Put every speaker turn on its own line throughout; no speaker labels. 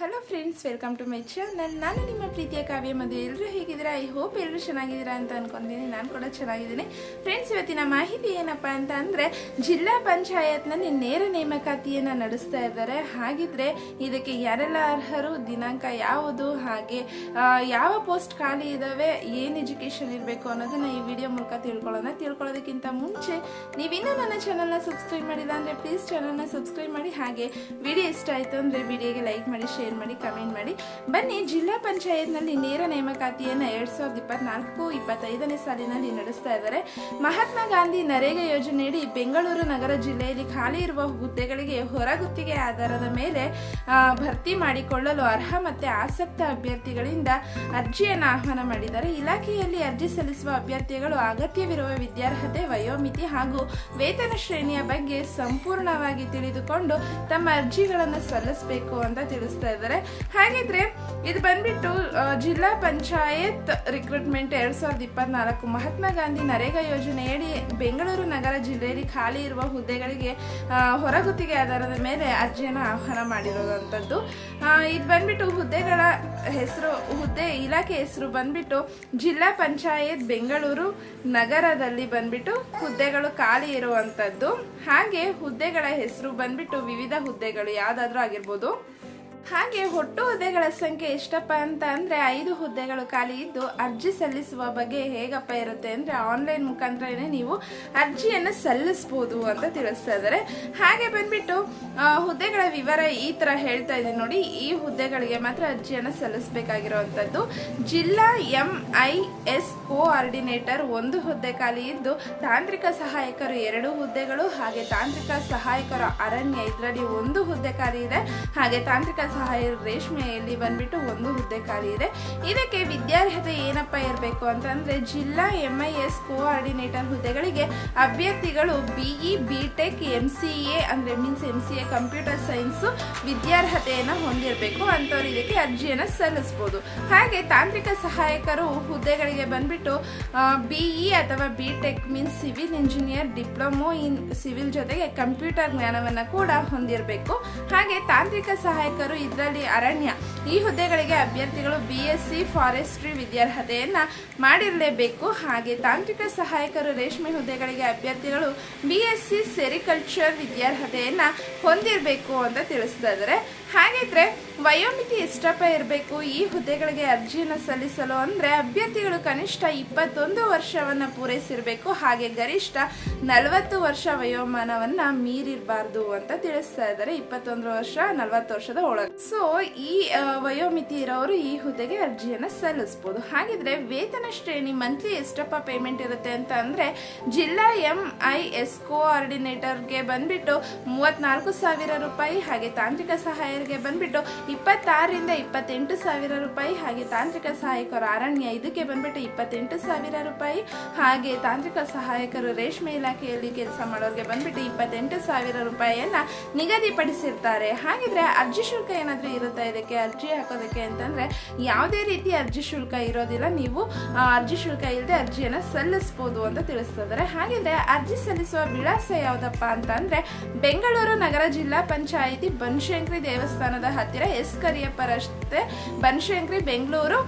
Hello friends welcome to my channel ನಾನು ನಿಮ್ಮ ಪ್ರೀತಿಯ ಕಾವ್ಯ ಮದುವೆ ಎಲ್ಲರೂ ಹೇಗಿದ್ದೀರಾ? ಐ ಹೋಪ್ ಎಲ್ಲರೂ ಚೆನ್ನಾಗಿದ್ದೀರಾ ಅಂತ ಅನ್ಕೊಂತೀನಿ ನಾನು ಕೂಡ ಚೆನ್ನಾಗಿದ್ದೀನಿ. ಫ್ರೆಂಡ್ಸ್ ಇವತ್ತಿನ ಮಾಹಿತಿ ಏನಪ್ಪ ಅಂತ ಅಂದರೆ, ಜಿಲ್ಲಾ ಪಂಚಾಯತ್ನಲ್ಲಿ ನೇರ ನೇಮಕಾತಿಯನ್ನು ನಡೆಸ್ತಾ ಇದ್ದಾರೆ. ಹಾಗಿದ್ರೆ ಇದಕ್ಕೆ ಯಾರೆಲ್ಲ ಅರ್ಹರು? ದಿನಾಂಕ ಯಾವುದು? ಹಾಗೆ ಯಾವ ಪೋಸ್ಟ್ ಖಾಲಿ ಇದ್ದಾವೆ ಏನು ಎಜುಕೇಷನ್ ಇರಬೇಕು ಅನ್ನೋದನ್ನು ಈ ವಿಡಿಯೋ ಮೂಲಕ ತಿಳ್ಕೊಳ್ಳೋಣ. ತಿಳ್ಕೊಳ್ಳೋದಕ್ಕಿಂತ ಮುಂಚೆ, ನೀವಿನ್ನೂ ನನ್ನ ಚಾನಲ್ನ ಸಬ್ಸ್ಕ್ರೈಬ್ ಮಾಡಿಲ್ಲ ಅಂದರೆ ಪ್ಲೀಸ್ ಚಾನಲ್ನ ಸಬ್ಸ್ಕ್ರೈಬ್ ಮಾಡಿ. ಹಾಗೆ ವಿಡಿಯೋ ಇಷ್ಟ ಆಯಿತು ಅಂದರೆ ವಿಡಿಯೋಗೆ ಲೈಕ್ ಮಾಡಿ ಶೇರ್ ಮಾಡಿ, ಕಮೆಂಟ್ ಮಾಡಿ. ಬನ್ನಿ, ಜಿಲ್ಲಾ ಪಂಚಾಯತ್ನಲ್ಲಿ ನೇರ ನೇಮಕಾತಿಯನ್ನು ಎರಡ್ ಸಾವಿರದ ಇಪ್ಪತ್ನಾಲ್ಕು ಇಪ್ಪತ್ತೈದನೇ ಸಾಲಿನಲ್ಲಿ ನಡೆಸ್ತಾ ಇದ್ದಾರೆ. ಮಹಾತ್ಮ ಗಾಂಧಿ ನರೇಗಾ ಯೋಜನೆಯಡಿ ಬೆಂಗಳೂರು ನಗರ ಜಿಲ್ಲೆಯಲ್ಲಿ ಖಾಲಿ ಇರುವ ಹುದ್ದೆಗಳಿಗೆ ಹೊರಗುತ್ತಿಗೆ ಆಧಾರದ ಮೇಲೆ ಭರ್ತಿ ಮಾಡಿಕೊಳ್ಳಲು ಅರ್ಹ ಮತ್ತೆ ಆಸಕ್ತ ಅಭ್ಯರ್ಥಿಗಳಿಂದ ಅರ್ಜಿಯನ್ನು ಆಹ್ವಾನ ಮಾಡಿದ್ದಾರೆ. ಇಲಾಖೆಯಲ್ಲಿ ಅರ್ಜಿ ಸಲ್ಲಿಸುವ ಅಭ್ಯರ್ಥಿಗಳು ಅಗತ್ಯವಿರುವ ವಿದ್ಯಾರ್ಹತೆ, ವಯೋಮಿತಿ ಹಾಗೂ ವೇತನ ಶ್ರೇಣಿಯ ಬಗ್ಗೆ ಸಂಪೂರ್ಣವಾಗಿ ತಿಳಿದುಕೊಂಡು ತಮ್ಮ ಅರ್ಜಿಗಳನ್ನು ಸಲ್ಲಿಸಬೇಕು ಅಂತ ತಿಳಿಸ್ತಾ ಇದ್ದಾರೆ. ಹಾಗಿದ್ರೆ ಇದು ಬಂದ್ಬಿಟ್ಟು ಜಿಲ್ಲಾ ಪಂಚಾಯತ್ ರಿಕ್ರೂಟ್ಮೆಂಟ್ ಎರಡ್ ಸಾವಿರದ ಇಪ್ಪತ್ನಾಲ್ಕು ಮಹಾತ್ಮ ಗಾಂಧಿ ನರೇಗಾ ಯೋಜನೆಯಡಿ ಬೆಂಗಳೂರು ನಗರ ಜಿಲ್ಲೆಯಲ್ಲಿ ಖಾಲಿ ಇರುವ ಹುದ್ದೆಗಳಿಗೆ ಹೊರಗುತ್ತಿಗೆ ಆಧಾರದ ಮೇಲೆ ಅರ್ಜಿಯನ್ನು ಆಹ್ವಾನ ಮಾಡಿರುವಂಥದ್ದು ಆ, ಇದು ಬಂದ್ಬಿಟ್ಟು ಹುದ್ದೆಗಳ ಹೆಸರು ಹುದ್ದೆ ಇಲಾಖೆ ಹೆಸರು ಬಂದ್ಬಿಟ್ಟು ಜಿಲ್ಲಾ ಪಂಚಾಯತ್ ಬೆಂಗಳೂರು ನಗರದಲ್ಲಿ ಬಂದ್ಬಿಟ್ಟು ಹುದ್ದೆಗಳು ಖಾಲಿ ಇರುವಂಥದ್ದು ಹಾಗೆ ಹುದ್ದೆಗಳ ಹೆಸರು ಬಂದ್ಬಿಟ್ಟು ವಿವಿಧ ಹುದ್ದೆಗಳು ಯಾವುದಾದ್ರೂ ಆಗಿರ್ಬೋದು. ಹಾಗೆ ಒಟ್ಟು ಹುದ್ದೆಗಳ ಸಂಖ್ಯೆ ಎಷ್ಟಪ್ಪ ಅಂತ ಅಂದ್ರೆ ಐದು ಹುದ್ದೆಗಳು ಖಾಲಿ ಇದ್ದು ಅರ್ಜಿ ಸಲ್ಲಿಸುವ ಬಗ್ಗೆ ಹೇಗಪ್ಪ ಇರುತ್ತೆ ಅಂದ್ರೆ ಆನ್ಲೈನ್ ಮುಖಾಂತರನೇ ನೀವು ಅರ್ಜಿಯನ್ನು ಸಲ್ಲಿಸಬಹುದು ಅಂತ ತಿಳಿಸ್ತಾ ಇದ್ದಾರೆ. ಹಾಗೆ ಬಂದ್ಬಿಟ್ಟು ಹುದ್ದೆಗಳ ವಿವರ ಈ ತರ ಹೇಳ್ತಾ ಇದೆ ನೋಡಿ. ಈ ಹುದ್ದೆಗಳಿಗೆ ಮಾತ್ರ ಅರ್ಜಿಯನ್ನು ಸಲ್ಲಿಸಬೇಕಾಗಿರುವಂತದ್ದು. ಜಿಲ್ಲಾ ಎಂ ಐ ಎಸ್ ಕೋಆರ್ಡಿನೇಟರ್ ಒಂದು ಹುದ್ದೆ ಖಾಲಿ ಇದ್ದು ತಾಂತ್ರಿಕ ಸಹಾಯಕರು ಎರಡು ಹುದ್ದೆಗಳು, ಹಾಗೆ ತಾಂತ್ರಿಕ ಸಹಾಯಕರ ಅರಣ್ಯ ಇದರಲ್ಲಿ ಒಂದು ಹುದ್ದೆ ಖಾಲಿ ಇದೆ. ಹಾಗೆ ತಾಂತ್ರಿಕ ಸಹಾಯ ರೇಷ್ಮೆಯಲ್ಲಿ ಬಂದ್ಬಿಟ್ಟು ಒಂದು ಹುದ್ದೆ ಖಾಲಿ ಇದೆ. ಇದಕ್ಕೆ ವಿದ್ಯಾರ್ಹತೆ ಏನಪ್ಪ ಇರಬೇಕು ಅಂತಂದ್ರೆ ಜಿಲ್ಲಾ ಎಂ ಐ ಎಸ್ ಕೋಆರ್ಡಿನೇಟರ್ ಹುದ್ದೆಗಳಿಗೆ ಅಭ್ಯರ್ಥಿಗಳು BE B tech M C A ಅಂದ್ರೆ means M C A computer science ವಿದ್ಯಾರ್ಹತೆಯನ್ನು ಹೊಂದಿರಬೇಕು ಅಂಥವ್ರು ಇದಕ್ಕೆ ಅರ್ಜಿಯನ್ನು ಸಲ್ಲಿಸಬಹುದು ಹಾಗೆ ತಾಂತ್ರಿಕ ಸಹಾಯಕರು ಹುದ್ದೆಗಳಿಗೆ ಬಂದ್ಬಿಟ್ಟು ಬಿಇ ಅಥವಾ B tech means civil engineer diploma in civil ಜೊತೆಗೆ ಕಂಪ್ಯೂಟರ್ ಜ್ಞಾನವನ್ನು ಕೂಡ ಹೊಂದಿರಬೇಕು. ಹಾಗೆ ತಾಂತ್ರಿಕ ಸಹಾಯಕರು ಇದರಲ್ಲಿ ಅರಣ್ಯ. ಈ ಹುದ್ದೆಗಳಿಗೆ ಅಭ್ಯರ್ಥಿಗಳು ಬಿ ಎಸ್ ಸಿ ಫಾರೆಸ್ಟ್ರಿ ವಿದ್ಯಾರ್ಹತೆಯನ್ನ ಮಾಡಿರಲೇಬೇಕು. ಹಾಗೆ ತಾಂತ್ರಿಕ ಸಹಾಯಕರು ರೇಷ್ಮೆ ಹುದ್ದೆಗಳಿಗೆ ಅಭ್ಯರ್ಥಿಗಳು ಬಿ ಎಸ್ ಸಿ ಸೆರಿಕಲ್ಚರ್ ವಿದ್ಯಾರ್ಹತೆಯನ್ನ ಹೊಂದಿರಬೇಕು ಅಂತ ತಿಳಿಸ್ತಾ ಇದ್ದಾರೆ ಹಾಗಿದ್ರೆ ವಯೋಮಿತಿ ಎಷ್ಟಪ್ಪ ಇರಬೇಕು? ಈ ಹುದ್ದೆಗಳಿಗೆ ಅರ್ಜಿಯನ್ನು ಸಲ್ಲಿಸಲು ಅಂದರೆ ಅಭ್ಯರ್ಥಿಗಳು ಕನಿಷ್ಠ ಇಪ್ಪತ್ತೊಂದು ವರ್ಷವನ್ನು ಪೂರೈಸಿರಬೇಕು. ಹಾಗೆ ಗರಿಷ್ಠ ನಲವತ್ತು ವರ್ಷ ವಯೋಮಾನವನ್ನು ಮೀರಿರಬಾರ್ದು ಅಂತ ತಿಳಿಸ್ತಾ ಇದ್ದಾರೆ ಇಪ್ಪತ್ತೊಂದು ವರ್ಷ, ನಲವತ್ತು ವರ್ಷದ ಒಳಗೆ. ಸೊ, ಈ ವಯೋಮಿತಿ ಇರೋರು ಈ ಹುದ್ದೆಗೆ ಅರ್ಜಿಯನ್ನು ಸಲ್ಲಿಸ್ಬೋದು. ಹಾಗಿದ್ರೆ ವೇತನ ಶ್ರೇಣಿ ಮಂತ್ಲಿ ಎಷ್ಟಪ್ಪ ಪೇಮೆಂಟ್ ಇರುತ್ತೆ ಅಂತ ಅಂದರೆ, ಜಿಲ್ಲಾ ಎಂ ಐ ಎಸ್ ಕೋಆರ್ಡಿನೇಟರ್ಗೆ ಬಂದ್ಬಿಟ್ಟು ಮೂವತ್ನಾಲ್ಕು ಸಾವಿರ ರೂಪಾಯಿ, ಹಾಗೆ ತಾಂತ್ರಿಕ ಸಹಾಯರಿಗೆ ಬಂದ್ಬಿಟ್ಟು ಇಪ್ಪತ್ತಾರರಿಂದ ಇಪ್ಪತ್ತೆಂಟು ಸಾವಿರ ರೂಪಾಯಿ, ಹಾಗೆ ತಾಂತ್ರಿಕ ಸಹಾಯಕರು ಅರಣ್ಯ ಇದಕ್ಕೆ ಬಂದ್ಬಿಟ್ಟು ಇಪ್ಪತ್ತೆಂಟು ಸಾವಿರ ರೂಪಾಯಿ, ಹಾಗೆ ತಾಂತ್ರಿಕ ಸಹಾಯಕರು ರೇಷ್ಮೆ ಇಲಾಖೆಯಲ್ಲಿ ಕೆಲಸ ಮಾಡೋರಿಗೆ ಬಂದ್ಬಿಟ್ಟು ಇಪ್ಪತ್ತೆಂಟು ಸಾವಿರ ರೂಪಾಯಿಯನ್ನ ನಿಗದಿಪಡಿಸಿರ್ತಾರೆ. ಹಾಗಿದ್ರೆ ಅರ್ಜಿ ಶುಲ್ಕ ಏನಾದರೂ ಇರುತ್ತಾ ಇದಕ್ಕೆ, ಅರ್ಜಿ ಹಾಕೋದಕ್ಕೆ ಅಂತಂದರೆ ಯಾವುದೇ ರೀತಿ ಅರ್ಜಿ ಶುಲ್ಕ ಇರೋದಿಲ್ಲ. ನೀವು ಅರ್ಜಿ ಶುಲ್ಕ ಇಲ್ಲದೆ ಅರ್ಜಿಯನ್ನು ಸಲ್ಲಿಸ್ಬೋದು ಅಂತ ತಿಳಿಸ್ತಿದ್ದಾರೆ. ಹಾಗಿದ್ರೆ ಅರ್ಜಿ ಸಲ್ಲಿಸುವ ವಿಳಾಸ ಯಾವುದಪ್ಪ ಅಂತ ಅಂದ್ರೆ ಬೆಂಗಳೂರು ನಗರ ಜಿಲ್ಲಾ ಪಂಚಾಯಿತಿ ಬನಶಂಕರಿ ದೇವಸ್ಥಾನದ ಹತ್ತಿರ ಎಸ್ ಕರಿಯಪ್ಪ ರಸ್ತೆ ಬನಶಂಕರಿ, ಬೆಂಗಳೂರು.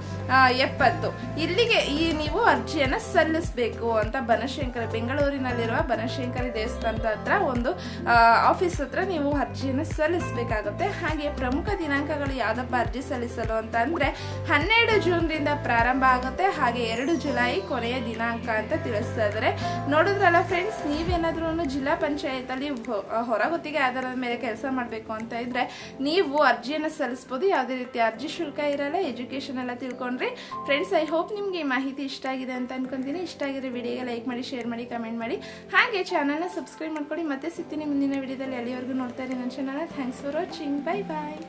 ಎಪ್ಪತ್ತು. ಇಲ್ಲಿಗೆ ಈ ನೀವು ಅರ್ಜಿಯನ್ನು ಸಲ್ಲಿಸಬೇಕು ಅಂತ ಬನಶಂಕರಿ, ಬೆಂಗಳೂರಿನಲ್ಲಿರುವ ಬನಶಂಕರಿ ದೇವಸ್ಥಾನದ ಹತ್ರ ಒಂದು ಆಫೀಸ್ ಹತ್ರ ನೀವು ಅರ್ಜಿಯನ್ನು ಸಲ್ಲಿಸಬೇಕಾಗುತ್ತೆ. ಹಾಗೆ ಪ್ರಮುಖ ದಿನಾಂಕಗಳು ಯಾವ್ದಪ್ಪ ಅರ್ಜಿ ಸಲ್ಲಿಸಲು ಅಂತ ಅಂದ್ರೆ ಹನ್ನೆರಡು ಜೂನ್ರಿಂದ ಪ್ರಾರಂಭ ಆಗುತ್ತೆ. ಹಾಗೆ ಎರಡು ಜುಲೈ ಕೊನೆಯ ದಿನಾಂಕ ಅಂತ ತಿಳಿಸ್ತಾ ಇದ್ದಾರೆ ನೋಡಿದ್ರಲ್ಲ ಫ್ರೆಂಡ್ಸ್ ನೀವೇನಾದ್ರೂ ಜಿಲ್ಲಾ ಪಂಚಾಯತಲ್ಲಿ ಹೊರಗುತ್ತಿಗೆ ಆಧಾರದ ಮೇಲೆ ಕೆಲಸ ಮಾಡಬೇಕು ಅಂತ ಇದ್ರೆ ನೀವು ಅರ್ಜಿಯನ್ನು ಸಲ್ಲಿಸ್ಬೋದು. ಯಾವುದೇ ರೀತಿ ಅರ್ಜಿ ಶುಲ್ಕ ಇರಲ್ಲ ಎಜುಕೇಶನ್ ಎಲ್ಲ ತಿಳ್ಕೊಂಡ್ರಿ ಫ್ರೆಂಡ್ಸ್ ಐ ಹೋಪ್ ನಿಮಗೆ ಈ ಮಾಹಿತಿ ಇಷ್ಟ ಆಗಿದೆ ಅಂತ ಅನ್ಕೊಂತೀನಿ. ಇಷ್ಟ ಆಗಿದ್ರೆ ವಿಡಿಯೋಗೆ ಲೈಕ್ ಮಾಡಿ ಶೇರ್ ಮಾಡಿ ಕಮೆಂಟ್ ಮಾಡಿ. ಹಾಗೆ ಚಾನಲ್ನ ಸಬ್ಸ್ಕ್ರೈಬ್ ಮಾಡ್ಕೊಳ್ಳಿ. ಮತ್ತೆ ಸಿಗ್ತೀನಿ ಮುಂದಿನ ವಿಡಿಯೋದಲ್ಲಿ ಅಲ್ಲಿವರೆಗೂ ನೋಡ್ತಾ ಇರಿ ನನ್ನ channel thanks for watching bye bye